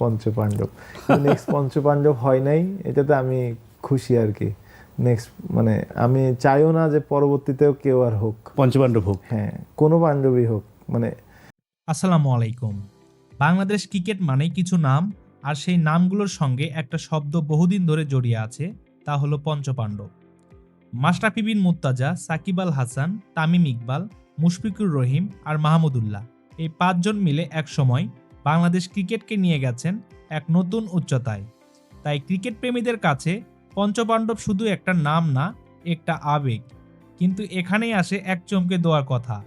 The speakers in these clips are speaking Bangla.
পঞ্চপাণ্ডব। নেক্সট পঞ্চপাণ্ডব হয় নাই এটাতে আমি খুশি আর কি। নেক্সট মানে আমি চাইও না যে পরবর্তীতেও কেউ আর হোক। পঞ্চপাণ্ডব হোক। হ্যাঁ কোনো পাণ্ডবই হোক মানে আসসালামু আলাইকুম। বাংলাদেশ ক্রিকেট মানেই কিছু নাম আর সেই নামগুলোর সঙ্গে একটা শব্দ বহুদিন ধরে জড়িয়ে আছে তা হলো পঞ্চপাণ্ডব। মাশরাফি বিন মুত্তাজা সাকিব আল হাসান তামিম ইকবাল মুশফিকুর রহিম আর মাহমুদুল্লাহ এই পাঁচজন মিলে এক সময় বাংলাদেশ ক্রিকেটকে নিয়ে গেছেন এক নতুন উচ্চতায়। তাই ক্রিকেট প্রেমীদের কাছে পঞ্চপাণ্ডব শুধু একটা নাম না, একটা আবেগ। কিন্তু এখানেই আসে এক চমকে দেওয়ার কথা।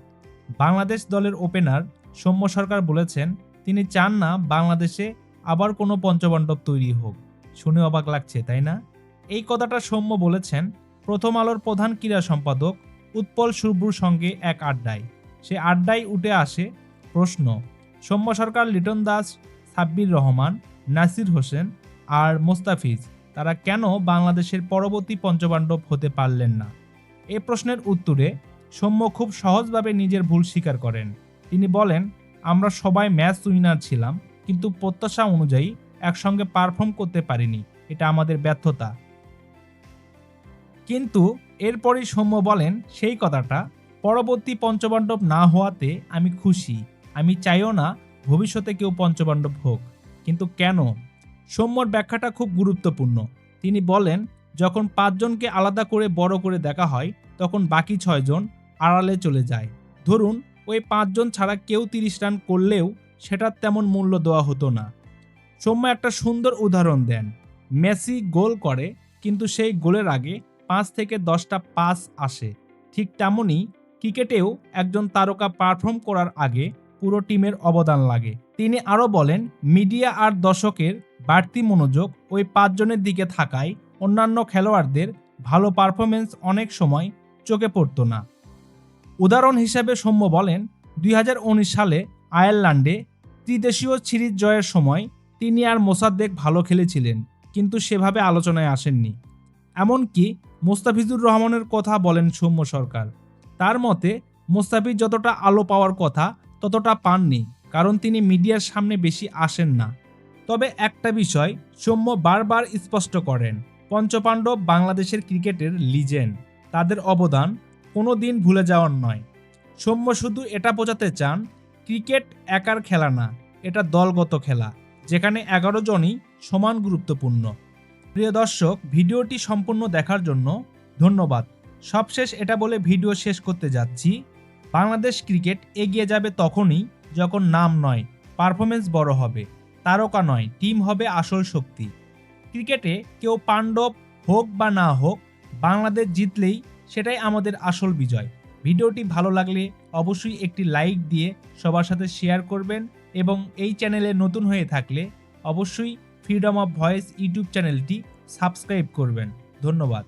বাংলাদেশ দলের ওপেনার সৌম্য সরকার বলেছেন, তিনি চান না বাংলাদেশে আবার কোনো পঞ্চপাণ্ডব তৈরি হোক। শুনে অবাক লাগছে, তাই না? এই কথাটা সৌম্য বলেছেন প্রথম আলোর প্রধান ক্রীড়া সম্পাদক উৎপল সুব্রুর সঙ্গে এক আড্ডায়। সে আড্ডায় উঠে আসে প্রশ্ন সৌম্য সরকার, লিটন দাস, সাব্বির রহমান, নাসির হোসেন আর মোস্তাফিজ, তারা কেন বাংলাদেশের পরবর্তী পঞ্চপাণ্ডব হতে পারলেন না? এ প্রশ্নের উত্তরে সৌম্য খুব সহজভাবে নিজের ভুল স্বীকার করেন। তিনি বলেন, আমরা সবাই ম্যাচ উইনার ছিলাম, কিন্তু প্রত্যাশা অনুযায়ী একসঙ্গে পারফর্ম করতে পারিনি। এটা আমাদের ব্যর্থতা। কিন্তু এরপরই সৌম্য বলেন, সেই কথাটা পরবর্তী পঞ্চপাণ্ডব না হওয়াতে আমি খুশি। আমি চাইও না ভবিষ্যতে কেউ পঞ্চপাণ্ডব হোক। কিন্তু কেন? সৌম্যর ব্যাখ্যাটা খুব গুরুত্বপূর্ণ। তিনি বলেন, যখন পাঁচজনকে আলাদা করে বড় করে দেখা হয়, তখন বাকি ছয়জন আড়ালে চলে যায়। ধরুন, ওই পাঁচজন ছাড়া কেউ তিরিশ রান করলেও সেটার তেমন মূল্য দেওয়া হতো না। সৌম্য একটা সুন্দর উদাহরণ দেন। মেসি গোল করে, কিন্তু সেই গোলের আগে পাঁচ থেকে দশটা পাস আসে। ঠিক তেমনই ক্রিকেটেও একজন তারকা পারফর্ম করার আগে পুরো টিমের অবদান লাগে। তিনি আরও বলেন, মিডিয়া আর দর্শকের বাড়তি মনোযোগ ওই পাঁচজনের দিকে থাকায় অন্যান্য খেলোয়াড়দের ভালো পারফরমেন্স অনেক সময় চোখে পড়তো না। উদাহরণ হিসেবে সৌম্য বলেন, দুই হাজার উনিশ সালে আয়ারল্যান্ডে ত্রিদেশীয় সিরিজ জয়ের সময় তিনি আর মোসাদ্দেক ভালো খেলেছিলেন, কিন্তু সেভাবে আলোচনায় আসেননি। এমনকি মোস্তাফিজুর রহমানের কথা বলেন সৌম্য সরকার। তার মতে, মোস্তাফিজ যতটা আলো পাওয়ার কথা ততটা পাননি, কারণ তিনি মিডিয়ার সামনে বেশি আসেন না। তবে একটা বিষয়, সৌম্য বারবার স্পষ্ট করেন, পঞ্চপাণ্ডব বাংলাদেশের ক্রিকেটের লিজেন্ড, তাদের অবদান কোনো দিন ভুলে যাওয়ার নয়। সৌম্য শুধু এটা বোঝাতে চান, ক্রিকেট একার খেলা না, এটা দলগত খেলা, যেখানে এগারো জনই সমান গুরুত্বপূর্ণ। প্রিয় দর্শক, ভিডিওটি সম্পূর্ণ দেখার জন্য ধন্যবাদ। সবশেষ এটা বলে ভিডিও শেষ করতে যাচ্ছি। বাংলাদেশ ক্রিকেট এগিয়ে যাবে তখনই যখন নাম নয় পারফরমেন্স বড় হবে। তারকা নয় টিম হবে আসল শক্তি। ক্রিকেটে কেউ পাণ্ডব হোক বা না হোক, বাংলাদেশ জিতলেই সেটাই আমাদের আসল বিজয়। ভিডিওটি ভালো লাগলে অবশ্যই একটি লাইক দিয়ে সবার সাথে শেয়ার করবেন এবং এই চ্যানেলে নতুন হয়ে থাকলে অবশ্যই ফ্রিডম অফ ভয়েস ইউটিউব চ্যানেলটি সাবস্ক্রাইব করবেন। ধন্যবাদ।